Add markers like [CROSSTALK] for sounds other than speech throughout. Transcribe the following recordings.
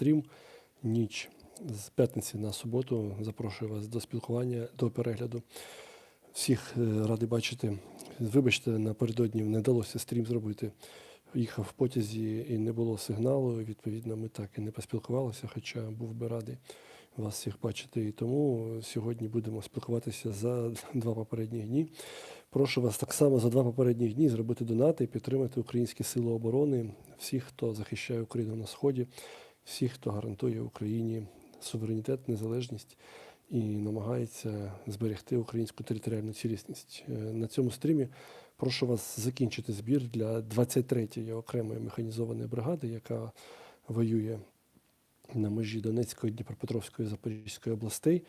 стрім ніч з п'ятниці на суботу. Запрошую вас до спілкування, до перегляду. Всіх е, радий бачити. Вибачте, напередодні не вдалося стрім зробити. Їхав в потязі і не було сигналу. Відповідно, ми так і не поспілкувалися, хоча був би радий вас всіх бачити. І тому сьогодні будемо спілкуватися за два попередні дні. Прошу вас так само за два попередні дні зробити донати і підтримати українські сили оборони, всіх, хто захищає Україну на сході, всіх, хто гарантує Україні суверенітет, незалежність і намагається зберегти українську територіальну цілісність. Е, На цьому стрімі прошу вас закінчити збір для 23-ї окремої механізованої бригади, яка воює на межі Донецької, Дніпропетровської, Запорізької областей.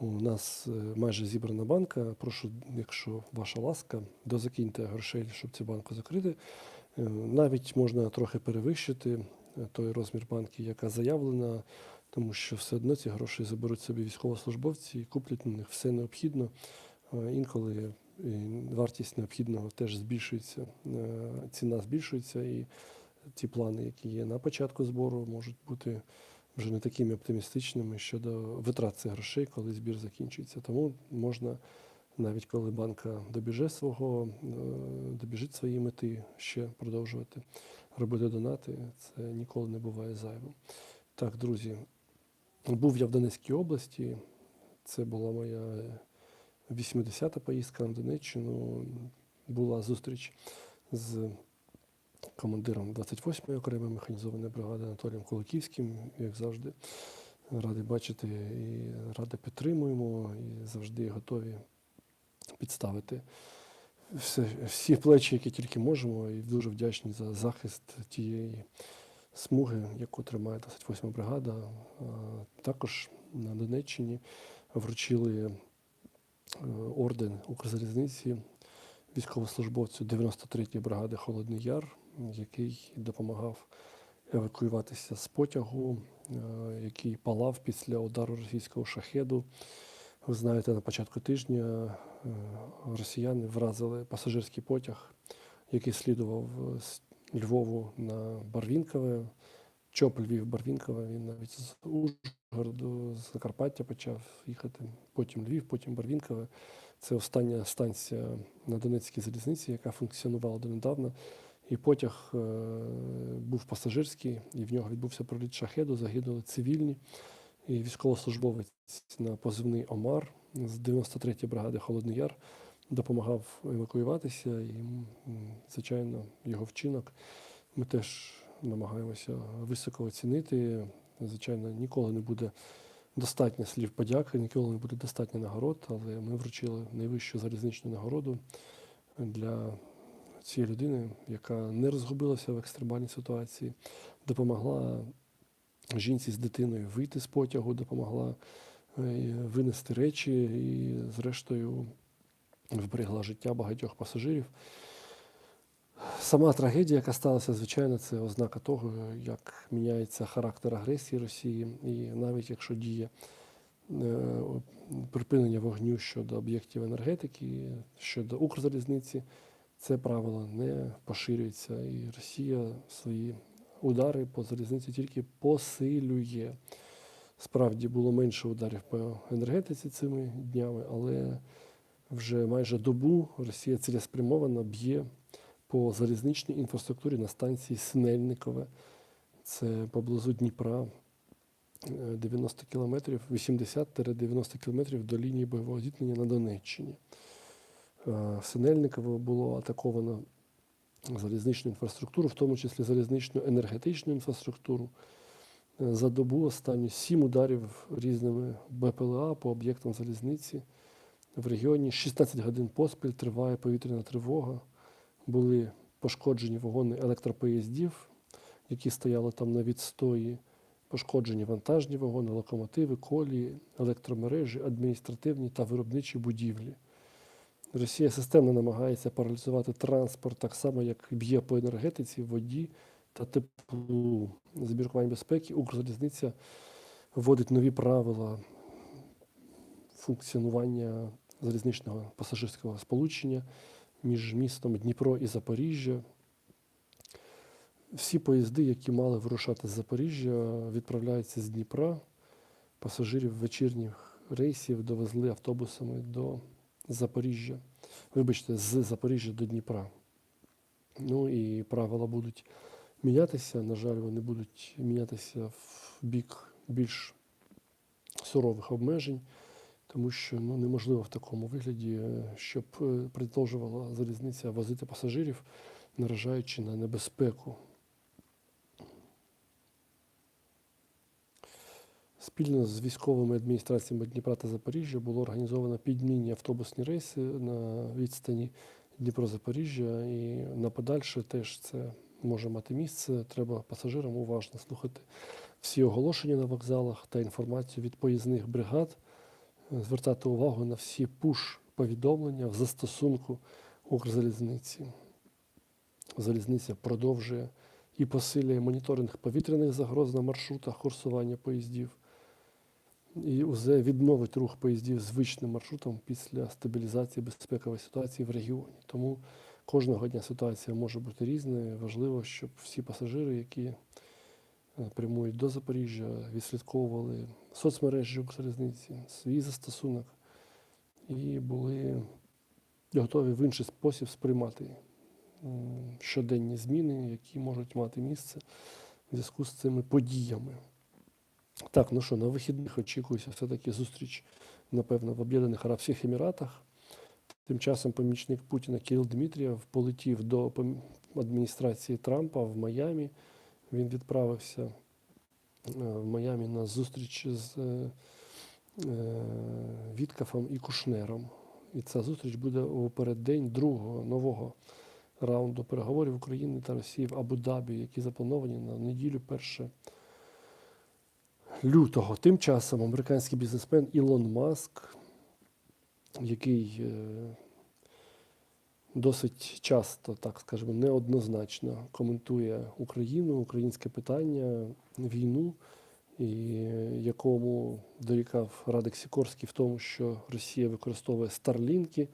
У нас е, майже зібрана банка. Прошу, якщо ваша ласка, дозакиньте грошей, щоб цю банку закрити. Е, Навіть можна трохи перевищити той розмір банки, яка заявлена, тому що все одно ці гроші заберуть собі військовослужбовці і куплять на них все необхідно. Інколи вартість необхідного теж збільшується, е, ціна збільшується, і ті плани, які є на початку збору, можуть бути вже не такими оптимістичними щодо витрат цих грошей, коли збір закінчується. Тому можна, навіть коли банка добіже свого, е, добіжить своєї мети, ще продовжувати робити донати. Це ніколи не буває зайвим. Так, друзі, був я в Донецькій області. Це була моя 80-та поїздка на Донеччину. Була зустріч з командиром 28-ї окремої механізованої бригади Анатолієм Куликівським, як завжди. Радий бачити і радо підтримуємо, і завжди готові підставити всі плечі, які тільки можемо, і дуже вдячні за захист тієї смуги, яку тримає 28 бригада. Також на Донеччині вручили е, орден Укрзалізниці військовослужбовцю 93-ї бригади Холодний Яр, який допомагав евакуюватися з потягу, е, який палав після удару російського шахеду. Ви знаєте, на початку тижня е, росіяни вразили пасажирський потяг, який слідував з Львову на Барвінкове. Чоп Львів Барвінкове. Він навіть з Ужгороду, з Закарпаття почав їхати. Потім Львів, потім Барвінкове. Це остання станція на Донецькій залізниці, яка функціонувала донедавна. І потяг е, був пасажирський, і в нього відбувся проліт шахеду, загинули цивільні. І військовослужбовець на позивний Омар з 93-ї бригади Холодний Яр допомагав евакуюватися. І, звичайно, його вчинок ми теж намагаємося високо оцінити. Звичайно, ніколи не буде достатньо слів подяки, ніколи не буде достатньо нагород, але ми вручили найвищу залізничну нагороду для цієї людини, яка не розгубилася в екстремальній ситуації, допомогла жінці з дитиною вийти з потягу, допомогла е, винести речі і, зрештою, вберегла життя багатьох пасажирів. Сама трагедія, яка сталася, звичайно, це ознака того, як міняється характер агресії Росії, і навіть якщо діє е, припинення вогню щодо об'єктів енергетики, щодо Укрзалізниці, це правило не поширюється, і Росія свої удари по залізниці тільки посилює. Справді було менше ударів по енергетиці цими днями, але вже майже добу Росія цілеспрямовано б'є по залізничній інфраструктурі на станції Синельникове. Це поблизу Дніпра. е, 90 кілометрів, 80-90 кілометрів до лінії бойового зіткнення на Донеччині. Е, Синельникове було атаковано залізничну інфраструктуру, в тому числі залізничну енергетичну інфраструктуру. Е, За добу останні сім ударів різними БПЛА по об'єктам залізниці. В регіоні 16 годин поспіль триває повітряна тривога. Були пошкоджені вагони електропоїздів, які стояли там на відстої, пошкоджені вантажні вагони, локомотиви, колії, електромережі, адміністративні та виробничі будівлі. Росія системно намагається паралізувати транспорт так само, як б'є по енергетиці, воді та теплу. З міркувань безпеки Укрзалізниця вводить нові правила функціонування залізничного пасажирського сполучення між містом Дніпро і Запоріжжя. Всі поїзди, які мали вирушати з Запоріжжя, відправляються з Дніпра. Пасажирів вечірніх рейсів довезли автобусами до Запоріжжя. Вибачте, з Запоріжжя до Дніпра. Ну і правила будуть мінятися. На жаль, вони будуть мінятися в бік більш сурових обмежень, тому що ну, неможливо в такому вигляді, е, щоб е, продовжувала залізниця возити пасажирів, наражаючи на небезпеку. Спільно з військовими адміністраціями Дніпра та Запоріжжя було організовано підмінні автобусні рейси на відстані Дніпро-Запоріжжя, і на подальше теж це може мати місце. Треба пасажирам уважно слухати всі оголошення на вокзалах та інформацію від поїзних бригад, звертати увагу на всі пуш-повідомлення в застосунку Укрзалізниці. Залізниця продовжує і посилює моніторинг повітряних загроз на маршрутах курсування поїздів. І УЗ відновить рух поїздів звичним маршрутом після стабілізації безпекової ситуації в регіоні. Тому кожного дня ситуація може бути різною. Важливо, щоб всі пасажири, які е, прямують до Запоріжжя, відслідковували соцмережі Укрзалізниці, свій застосунок і були готові в інший спосіб сприймати щоденні зміни, які можуть мати місце в зв'язку з цими подіями. Так, ну що, на вихідних очікується все-таки зустріч, напевно, в Об'єднаних Арабських Еміратах. Тим часом помічник Путіна Кирил Дмитрієв полетів до адміністрації Трампа в Майамі. Він відправився е, в Майамі на зустріч з е, е, Віткафом і Кушнером. І ця зустріч буде у переддень другого нового раунду переговорів України та Росії в Абу-Дабі, які заплановані на неділю 1 лютого. Тим часом американський бізнесмен Ілон Маск, який е, досить часто, так скажемо, неоднозначно коментує Україну, українське питання, війну, і якому дорікав Радик Сікорський в тому, що Росія використовує старлінки,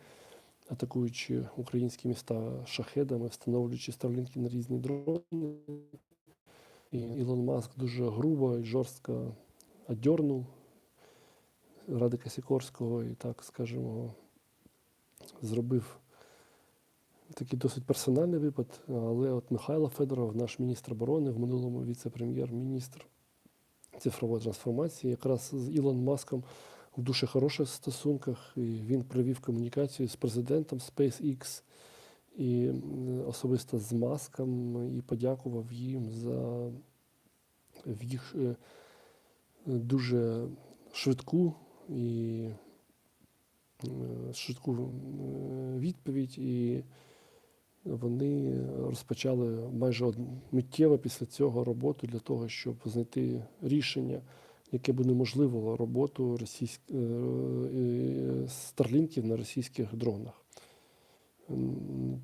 атакуючи українські міста шахедами, встановлюючи старлінки на різні дрони. І Ілон Маск дуже грубо і жорстко одьорнув Радика Сікорського і так, скажімо, зробив такий досить персональний випад. Але от Михайло Федоров, наш міністр оборони, в минулому віце-прем'єр-міністр цифрової трансформації, якраз з Ілон Маском в дуже хороших стосунках, і він провів комунікацію з президентом SpaceX і особисто з Маском і подякував їм за їх е, дуже швидку і е, швидку е, відповідь, і вони розпочали майже миттєво після цього роботу для того, щоб знайти рішення, яке б унеможливило роботу російськ... е, старлінків на російських дронах.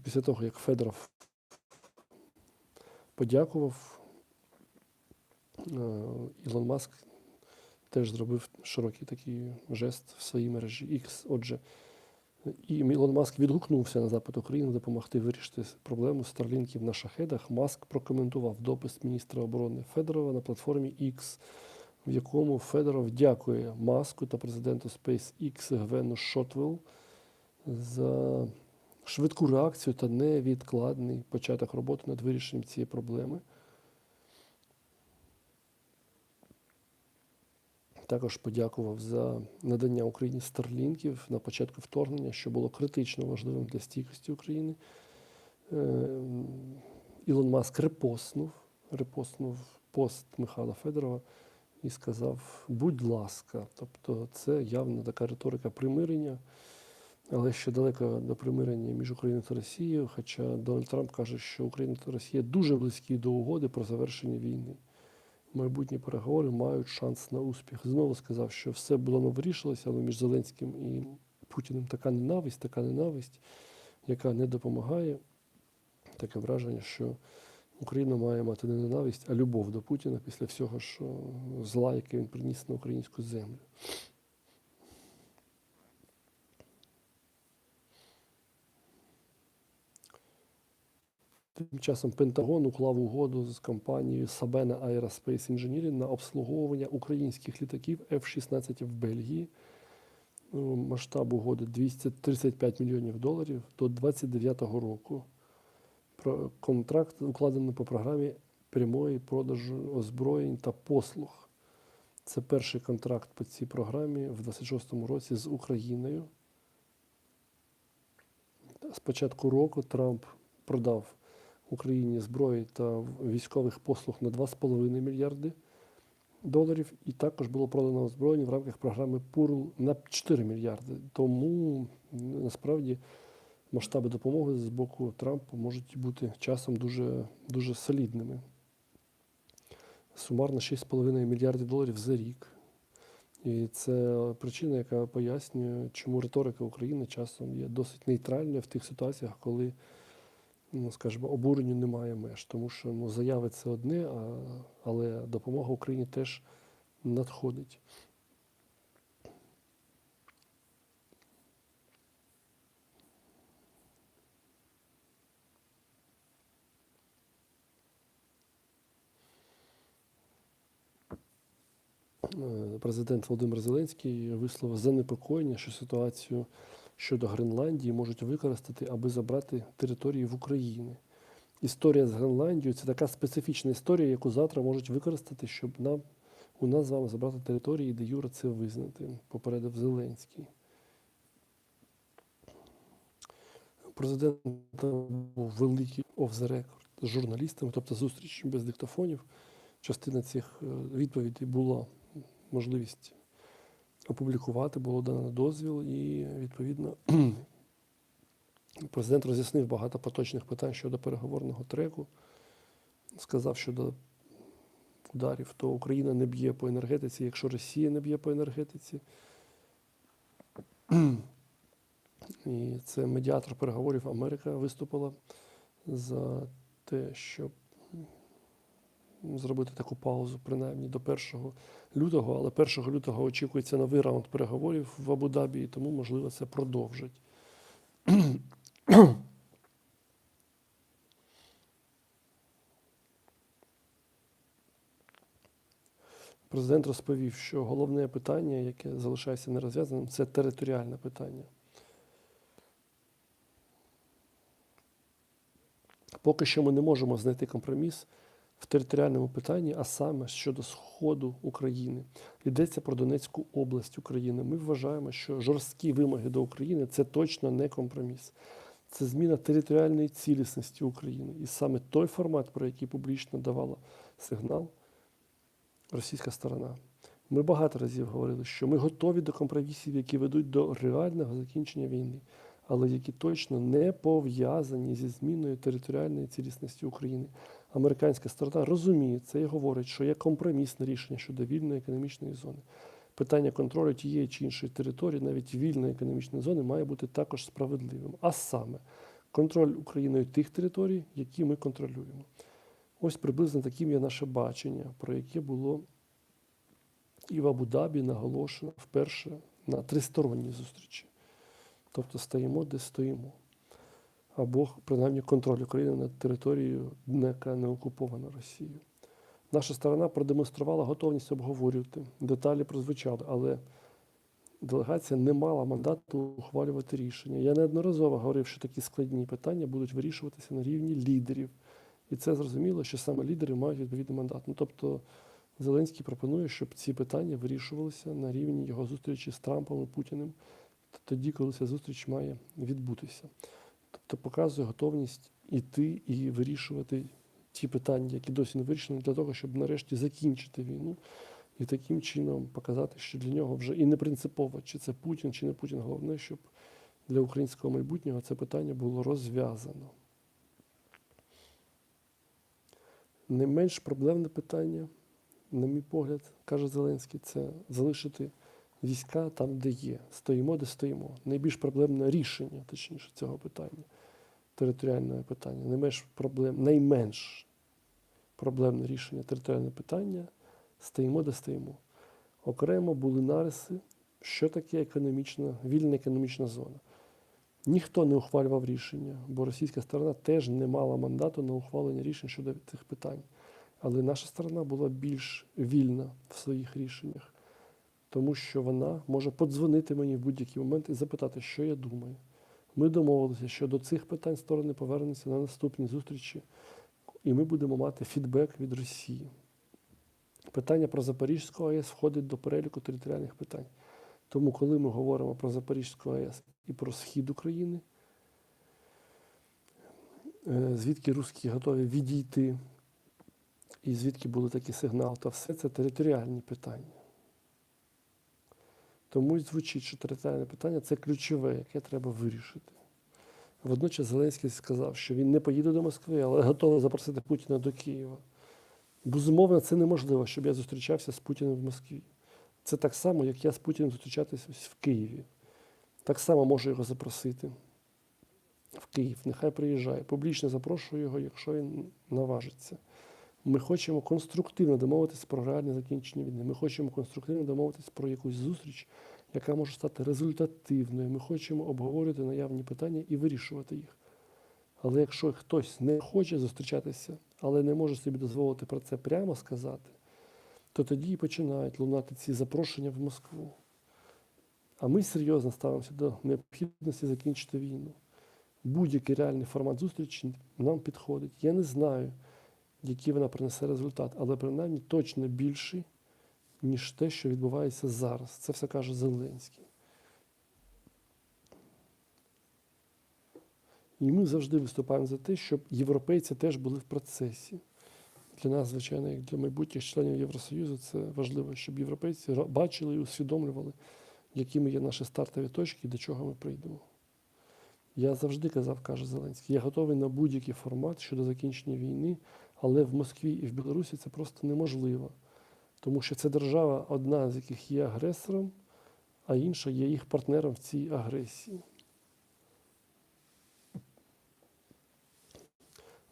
Після того, як Федоров подякував, е, Ілон Маск теж зробив широкий такий жест в своїй мережі X. Отже, і Ілон Маск відгукнувся на запит України допомогти вирішити проблему старлінків на шахедах. Маск прокоментував допис міністра оборони Федорова на платформі X, в якому Федоров дякує Маску та президенту SpaceX Гвену Шотвелл за швидку реакцію та невідкладний початок роботи над вирішенням цієї проблеми. Також подякував за надання Україні старлінків на початку вторгнення, що було критично важливим для стійкості України. Е, Ілон Маск репостнув, репостнув пост Михайла Федорова і сказав: будь ласка, тобто це явно така риторика примирення, але ще далеко до примирення між Україною та Росією. Хоча Дональд Трамп каже, що Україна та Росія дуже близькі до угоди про завершення війни. Майбутні переговори мають шанс на успіх. Знову сказав, що все було вирішилося, але між Зеленським і Путіним така ненависть, така ненависть, яка не допомагає. Таке враження, що Україна має мати не ненависть, а любов до Путіна після всього, що зла, яке він приніс на українську землю. Тим часом Пентагон уклав угоду з компанією Sabena Aerospace Engineering на обслуговування українських літаків F-16 в Бельгії. Ну, Масштаб угоди 235 мільйонів доларів до 2029 року. Контракт укладений по програмі прямої продажу озброєнь та послуг. Це перший контракт по цій програмі в 26-му році з Україною. З початку року Трамп продав Україні зброї та військових послуг на 2,5 мільярди доларів, і також було продано озброєння в рамках програми ПУРЛ на 4 мільярди. Тому насправді масштаби допомоги з боку Трампа можуть бути часом дуже, дуже солідними. Сумарно 6,5 мільярдів доларів за рік. І це причина, яка пояснює, чому риторика України часом є досить нейтральною в тих ситуаціях, коли, ну, скажімо, обуренню немає меж. Тому що ну, заяви це одне, а, але допомога Україні теж надходить. Е, Президент Володимир Зеленський висловив занепокоєння, що ситуацію щодо Гренландії можуть використати, аби забрати території в Україні. Історія з Гренландією це така специфічна історія, яку завтра можуть використати, щоб нам у нас з вами забрати території, де Юра це визнати, попередив Зеленський. У Президента був великий оф the record з журналістами, тобто зустріч без диктофонів. Частина цих е, відповідей була можливість опублікувати, було дано дозвіл, і відповідно [CLEARS THROAT] президент роз'яснив багато поточних питань щодо переговорного треку. Сказав щодо ударів, то Україна не б'є по енергетиці, якщо Росія не б'є по енергетиці. [CLEARS THROAT] І це медіатор переговорів Америка виступила за те, щоб зробити таку паузу, принаймні до 1 лютого, але 1 лютого очікується новий раунд переговорів в Абу-Дабі, і тому, можливо, це продовжить. [CLEARS THROAT] Президент розповів, що головне питання, яке залишається нерозв'язаним, це територіальне питання. Поки що ми не можемо знайти компроміс в територіальному питанні, а саме щодо сходу України. Йдеться про Донецьку область України. Ми вважаємо, що жорсткі вимоги до України це точно не компроміс. Це зміна територіальної цілісності України. І саме той формат, про який публічно давала сигнал російська сторона. Ми багато разів говорили, що ми готові до компромісів, які ведуть до реального закінчення війни, але які точно не пов'язані зі зміною територіальної цілісності України. Американська сторона розуміє це і говорить, що є компромісне рішення щодо вільної економічної зони. Питання контролю тієї чи іншої території, навіть вільної економічної зони, має бути також справедливим. А саме контроль Україною тих територій, які ми контролюємо. Ось приблизно таким є наше бачення, про яке було і в Абу-Дабі наголошено вперше на тристоронній зустрічі. Тобто стоїмо, де стоїмо. Або принаймні контроль України над територією, яка не окупована Росією. Наша сторона продемонструвала готовність обговорювати. Деталі прозвучали, але делегація не мала мандату ухвалювати рішення. Я неодноразово говорив, що такі складні питання будуть вирішуватися на рівні лідерів. І це зрозуміло, що саме лідери мають відповідний мандат. Ну, тобто Зеленський пропонує, щоб ці питання вирішувалися на рівні його зустрічі з Трампом і Путіним, тоді, коли ця зустріч має відбутися. Тобто показує готовність іти і вирішувати ті питання, які досі не вирішені, для того, щоб нарешті закінчити війну і таким чином показати, що для нього вже і не принципово, чи це Путін, чи не Путін. Головне, щоб для українського майбутнього це питання було розв'язано. Не менш проблемне питання, на мій погляд, каже Зеленський, це залишити війська там, де є. Стоїмо, де стоїмо. Найбільш проблемне рішення, точніше, цього питання, територіального питання. Найменш проблем, найменш проблемне рішення територіального питання стоїмо, де стоїмо. Окремо були нариси, що таке економічна, вільна економічна зона. Ніхто не ухвалював рішення, бо російська сторона теж не мала мандату на ухвалення рішень щодо цих питань. Але наша сторона була більш вільна в своїх рішеннях, тому що вона може подзвонити мені в будь-який момент і запитати, що я думаю. Ми домовилися, що до цих питань сторони повернуться на наступні зустрічі, і ми будемо мати фідбек від Росії. Питання про Запорізьку АЕС входить до переліку територіальних питань. Тому, коли ми говоримо про Запорізьку АЕС і про схід України, е, звідки русські готові відійти, і звідки були такі сигнали, то все це територіальні питання. Тому звучить, що територіальне питання це ключове, яке треба вирішити. Водночас Зеленський сказав, що він не поїде до Москви, але готовий запросити Путіна до Києва. Безумовно, це неможливо, щоб я зустрічався з Путіним в Москві. Це так само, як я з Путіним зустрічатися в Києві. Так само можу його запросити в Київ. Нехай приїжджає. Публічно запрошую його, якщо він наважиться. Ми хочемо конструктивно домовитися про реальне закінчення війни. Ми хочемо конструктивно домовитися про якусь зустріч, яка може стати результативною. Ми хочемо обговорювати наявні питання і вирішувати їх. Але якщо хтось не хоче зустрічатися, але не може собі дозволити про це прямо сказати, то тоді і починають лунати ці запрошення в Москву. А ми серйозно ставимося до необхідності закінчити війну. Будь-який реальний формат зустрічі нам підходить. Я не знаю, який вона принесе результат, але принаймні точно більший, ніж те, що відбувається зараз. Це все каже Зеленський. І ми завжди виступаємо за те, щоб європейці теж були в процесі. Для нас, звичайно, як для майбутніх членів Євросоюзу, це важливо, щоб європейці бачили і усвідомлювали, якими є наші стартові точки і до чого ми прийдемо. Я завжди казав, каже Зеленський, я готовий на будь-який формат щодо закінчення війни, але в Москві і в Білорусі це просто неможливо. Тому що це держава, одна з яких є агресором, а інша є їх партнером в цій агресії.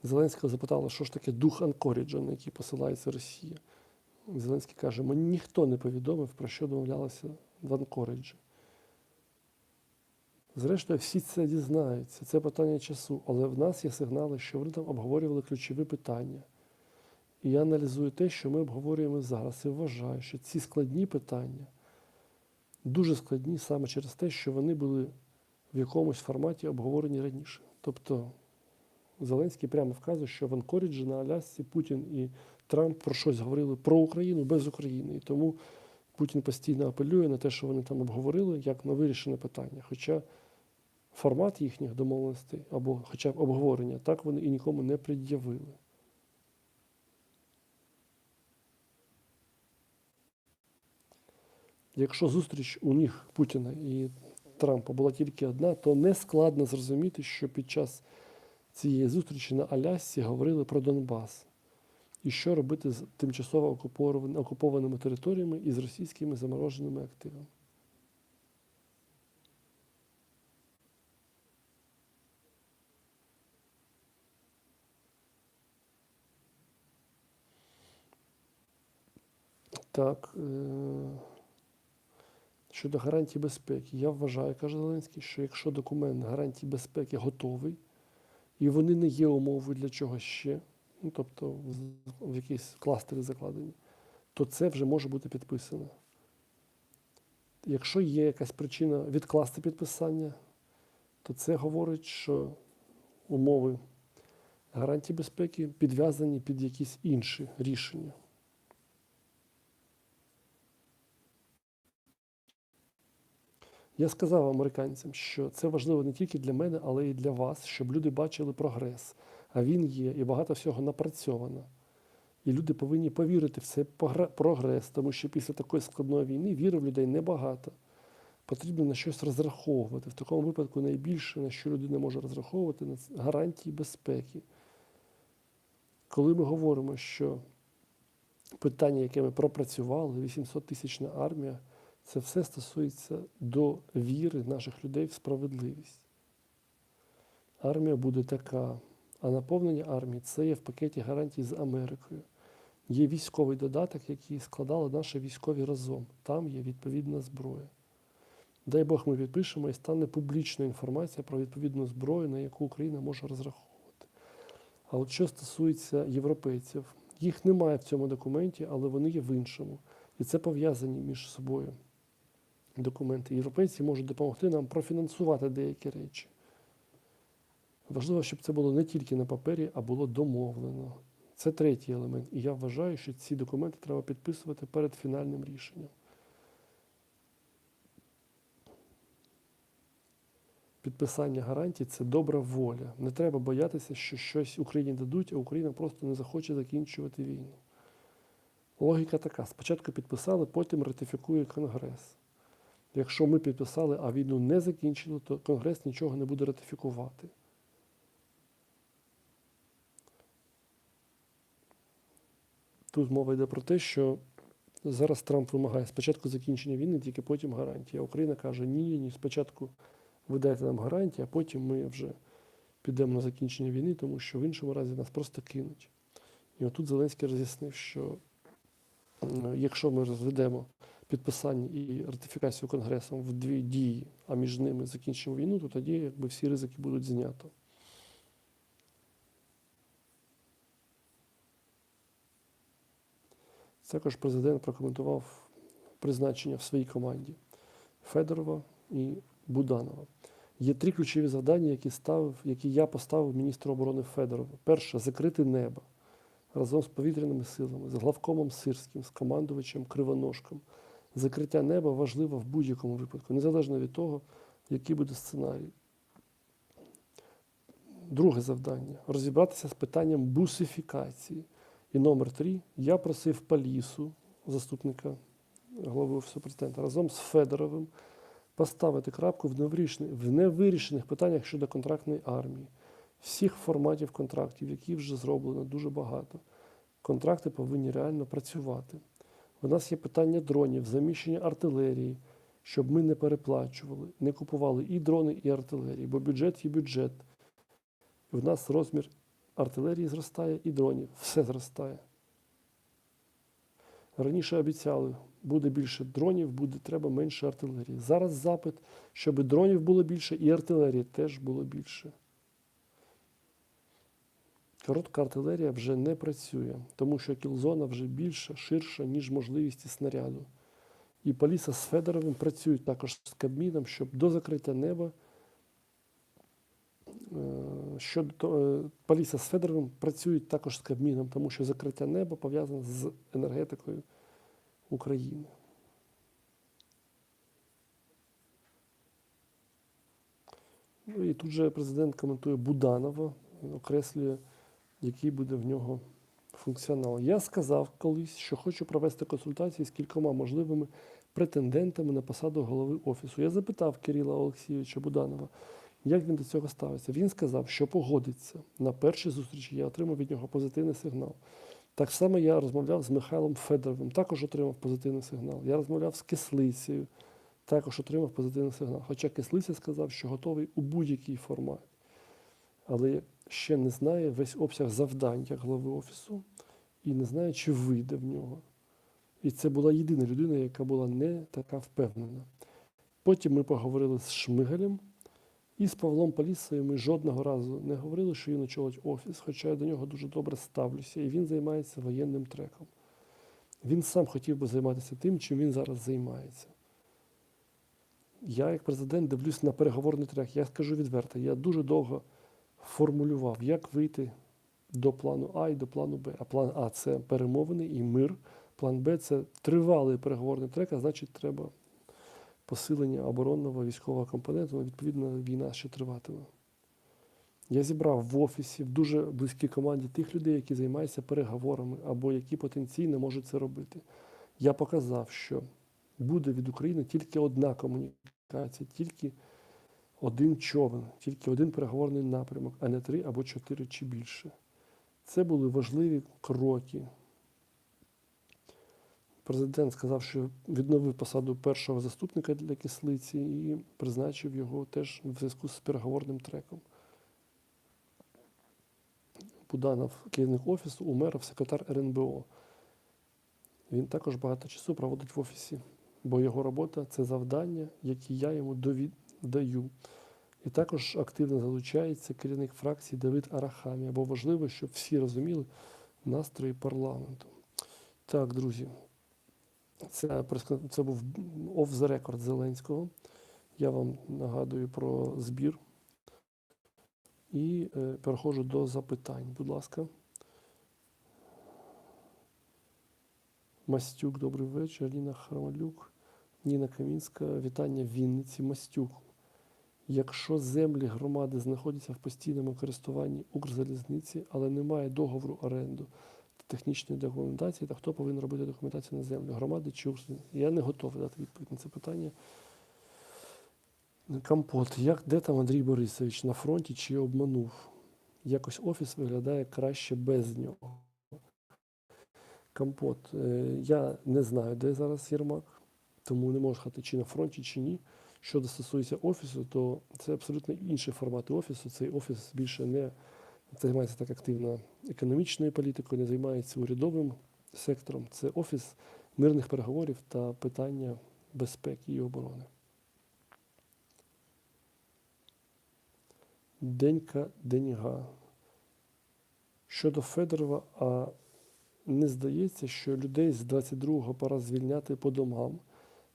Зеленського запитали, що ж таке дух Анкоріджа, на який посилається Росія. Зеленський каже, мені ніхто не повідомив, про що домовлялося в Анкориджі. Зрештою, всі це дізнаються. Це питання часу. Але в нас є сигнали, що вони там обговорювали ключові питання. І я аналізую те, що ми обговорюємо зараз, і вважаю, що ці складні питання дуже складні саме через те, що вони були в якомусь форматі обговорені раніше. Тобто Зеленський прямо вказує, що в Анкоріджі на Алясці Путін і Трамп про щось говорили про Україну без України. І тому Путін постійно апелює на те, що вони там обговорили, як на вирішене питання. Хоча формат їхніх домовленостей або хоча б обговорення, так вони і нікому не пред'явили. Якщо зустріч у них Путіна і Трампа була тільки одна, то не складно зрозуміти, що під час цієї зустрічі на Алясці говорили про Донбас. І що робити з тимчасово окупованими, територіями і з російськими замороженими активами. Так. Е- щодо гарантій безпеки, я вважаю, каже Зеленський, що якщо документ гарантій безпеки готовий, і вони не є умовою для чогось ще, ну тобто в, якісь кластери закладені, то це вже може бути підписано. Якщо є якась причина відкласти підписання, то це говорить, що умови гарантій безпеки підв'язані під якісь інші рішення. Я сказав американцям, що це важливо не тільки для мене, але й для вас, щоб люди бачили прогрес. А він є, і багато всього напрацьовано. І люди повинні повірити в цей прогрес, тому що після такої складної війни віри в людей небагато. Потрібно на щось розраховувати. В такому випадку найбільше, на що людина може розраховувати, на гарантії безпеки. Коли ми говоримо, що питання, яке ми пропрацювали, 800 тисячна армія, це все стосується до віри наших людей в справедливість. Армія буде така, а наповнення армії це є в пакеті гарантій з Америкою. Є військовий додаток, який складали наші військові разом. Там є відповідна зброя. Дай Бог, ми підпишемо і стане публічна інформація про відповідну зброю, на яку Україна може розраховувати. А от що стосується європейців, їх немає в цьому документі, але вони є в іншому. І це пов'язані між собою документи. Європейці можуть допомогти нам профінансувати деякі речі. Важливо, щоб це було не тільки на папері, а було домовлено. Це третій елемент. І я вважаю, що ці документи треба підписувати перед фінальним рішенням. Підписання гарантій це добра воля. Не треба боятися, що щось Україні дадуть, а Україна просто не захоче закінчувати війну. Логіка така: спочатку підписали, потім ратифікує Конгрес. Якщо ми підписали, а війну не закінчили, то Конгрес нічого не буде ратифікувати. Тут мова йде про те, що зараз Трамп вимагає спочатку закінчення війни, тільки потім гарантії. А Україна каже, ні, ні, спочатку ви дайте нам гарантії, а потім ми вже підемо на закінчення війни, тому що в іншому разі нас просто кинуть. І отут Зеленський роз'яснив, що якщо ми розведемо підписання і ратифікацію Конгресом в дві дії, а між ними закінчимо війну, то тоді якби всі ризики будуть знято. Також президент прокоментував призначення в своїй команді Федорова і Буданова. Є три ключові завдання, які, ставив, які я поставив міністру оборони Федорову. Перше закрити небо разом з повітряними силами, з главкомом Сирським, з командувачем Кривоножком. Закриття неба важливо в будь-якому випадку, незалежно від того, який буде сценарій. Друге завдання розібратися з питанням бусифікації. І номер три я просив Палісу, заступника голови Офісу президента, разом з Федоровим поставити крапку в невирішених, в невирішених питаннях щодо контрактної армії, всіх форматів контрактів, які вже зроблено дуже багато. Контракти повинні реально працювати. У нас є питання дронів, заміщення артилерії, щоб ми не переплачували, не купували і дрони, і артилерії, бо бюджет є бюджет. І в нас розмір артилерії зростає і дронів. Все зростає. Раніше обіцяли, буде більше дронів, буде треба менше артилерії. Зараз запит, щоб дронів було більше, і артилерії теж було більше. Коротка артилерія вже не працює, тому що кілзона вже більша, ширша, ніж можливості снаряду. І Поліса з Федоровим працюють також з Кабміном, щоб до закриття неба Е, Щодо е, Поліса з Федоровим працюють також з Кабміном, тому що закриття неба пов'язане з енергетикою України. Ну і тут же президент коментує Буданова, окреслює, який буде в нього функціонал. Я сказав колись, що хочу провести консультації з кількома можливими претендентами на посаду голови офісу. Я запитав Кирила Олексійовича Буданова. Як він до цього ставиться? Він сказав, що погодиться. На першій зустрічі я отримав від нього позитивний сигнал. Так само я розмовляв з Михайлом Федоровим, також отримав позитивний сигнал. Я розмовляв з Кислицею, також отримав позитивний сигнал. Хоча Кислиця сказав, що готовий у будь-який формат. Але ще не знає весь обсяг завдань як голови офісу і не знає, чи вийде в нього. І це була єдина людина, яка була не така впевнена. Потім ми поговорили з Шмигалем. І з Павлом Полісою ми жодного разу не говорили, що він очолить офіс, хоча я до нього дуже добре ставлюся, і він займається воєнним треком. Він сам хотів би займатися тим, чим він зараз займається. Я, як президент, дивлюсь на переговорний трек. Я скажу відверто, я дуже довго формулював, як вийти до плану А і до плану Б. А план А це перемовини і мир. План Б це тривалий переговорний трек, а значить, треба посилення оборонного військового компоненту, ну, відповідно, війна ще триватиме. Я зібрав в офісі в дуже близькій команді тих людей, які займаються переговорами або які потенційно можуть це робити. Я показав, що буде від України тільки одна комунікація, тільки один човен, тільки один переговорний напрямок, а не три або чотири чи більше. Це були важливі кроки. Президент сказав, що відновив посаду першого заступника для кислиці і призначив його теж в зв'язку з переговорним треком. Буданов, керівник офісу, Умеров, секретар РНБО. Він також багато часу проводить в офісі бо його робота це завдання, які я йому дові- даю. І також активно залучається керівник фракції Давид Арахамія, бо важливо, щоб всі розуміли настрої парламенту. Так, друзі, це, це був off the record Зеленського. Я вам нагадую про збір. І е, переходжу до запитань. Будь ласка. Мастюк, добрий вечір. Ніна Храмалюк, Ніна Камінська, вітання Вінниці. Мастюк. Якщо землі громади знаходяться в постійному користуванні Укрзалізниці, але немає договору оренду та технічної документації, то хто повинен робити документацію на землю? Громади чи Укрзалізниці? Я не готовий дати відповідь на це питання. Компот. Як де там Андрій Борисович? На фронті чи обманув? Якось офіс виглядає краще без нього. Компот. Е, Я не знаю, де зараз Єрмак, тому не можу сказати, чи на фронті, чи ні. Що стосується офісу, то це абсолютно інші формати офісу. Цей офіс більше не займається так активно економічною політикою, не займається урядовим сектором. Це офіс мирних переговорів та питання безпеки і оборони. Денька Деньга. Щодо Федорова, а не здається, що людей з 22-го пора звільняти по домам,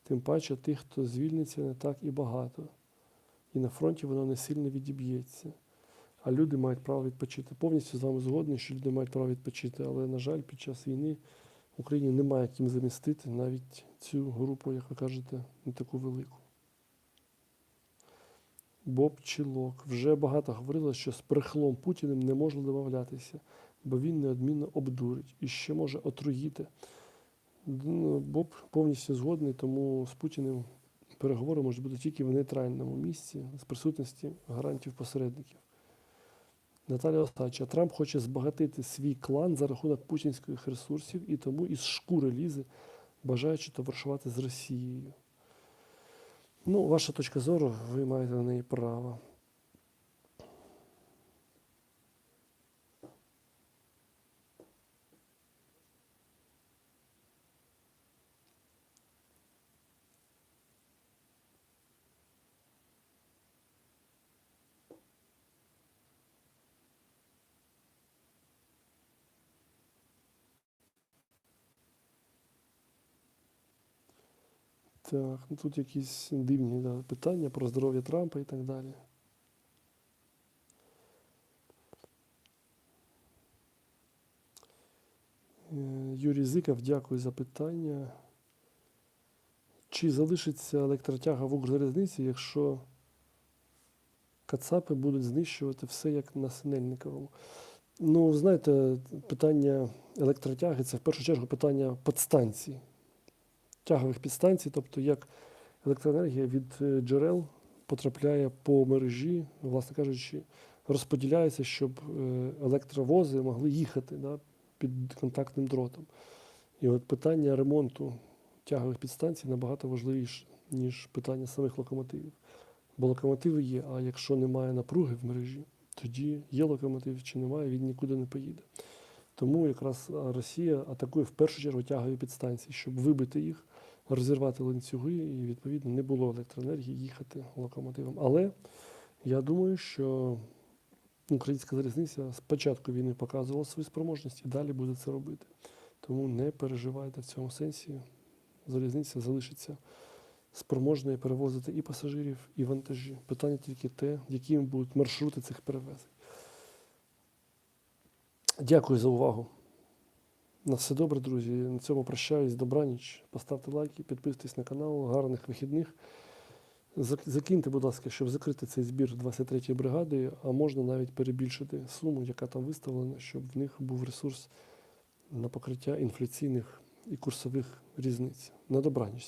тим паче тих, хто звільниться, не так і багато. І на фронті воно не сильно відіб'ється. А люди мають право відпочити. Повністю з вами згодний, що люди мають право відпочити, але, на жаль, під час війни в Україні немає ким замістити навіть цю групу, як ви кажете, не таку велику. Боб Чілок. Вже багато говорили, що з брехлом Путіним не можна домовлятися, бо він неодмінно обдурить і ще може отруїти. Ну, Боб повністю згодний, тому з Путіним переговори можуть бути тільки в нейтральному місці з присутності гарантів посередників. Наталя Остача. Трамп хоче збагатити свій клан за рахунок путінських ресурсів і тому із шкури лізе, бажаючи товаришувати з Росією. Ну, ваша точка зору, ви маєте на неї право. Так, ну тут якісь дивні да, питання про здоров'я Трампа і так далі. Е, Юрій Зиков, дякую за питання. Чи залишиться електротяга в Укрзалізниці, якщо кацапи будуть знищувати все як на Синельниковому? Ну, знаєте, питання електротяги це в першу чергу питання підстанцій тягових підстанцій, тобто як електроенергія від е, джерел потрапляє по мережі, власне кажучи, розподіляється, щоб е, електровози могли їхати да, під контактним дротом. І от питання ремонту тягових підстанцій набагато важливіше, ніж питання самих локомотивів. Бо локомотиви є, а якщо немає напруги в мережі, тоді є локомотив чи немає, він нікуди не поїде. Тому якраз Росія атакує в першу чергу тягові підстанції, щоб вибити їх, розірвати ланцюги і, відповідно, не було електроенергії їхати локомотивом. Але я думаю, що українська залізниця з початку війни показувала свої спроможності і далі буде це робити. Тому не переживайте в цьому сенсі. Залізниця залишиться спроможною перевозити і пасажирів, і вантажі. Питання тільки те, якими будуть маршрути цих перевезень. Дякую за увагу. На все добре, друзі. На цьому прощаюсь. Добраніч. Поставте лайки, підписуйтесь на канал. Гарних вихідних. Зак- Закиньте, будь ласка, щоб закрити цей збір 23-ї бригади, а можна навіть перебільшити суму, яка там виставлена, щоб в них був ресурс на покриття інфляційних і курсових різниць. На добраніч.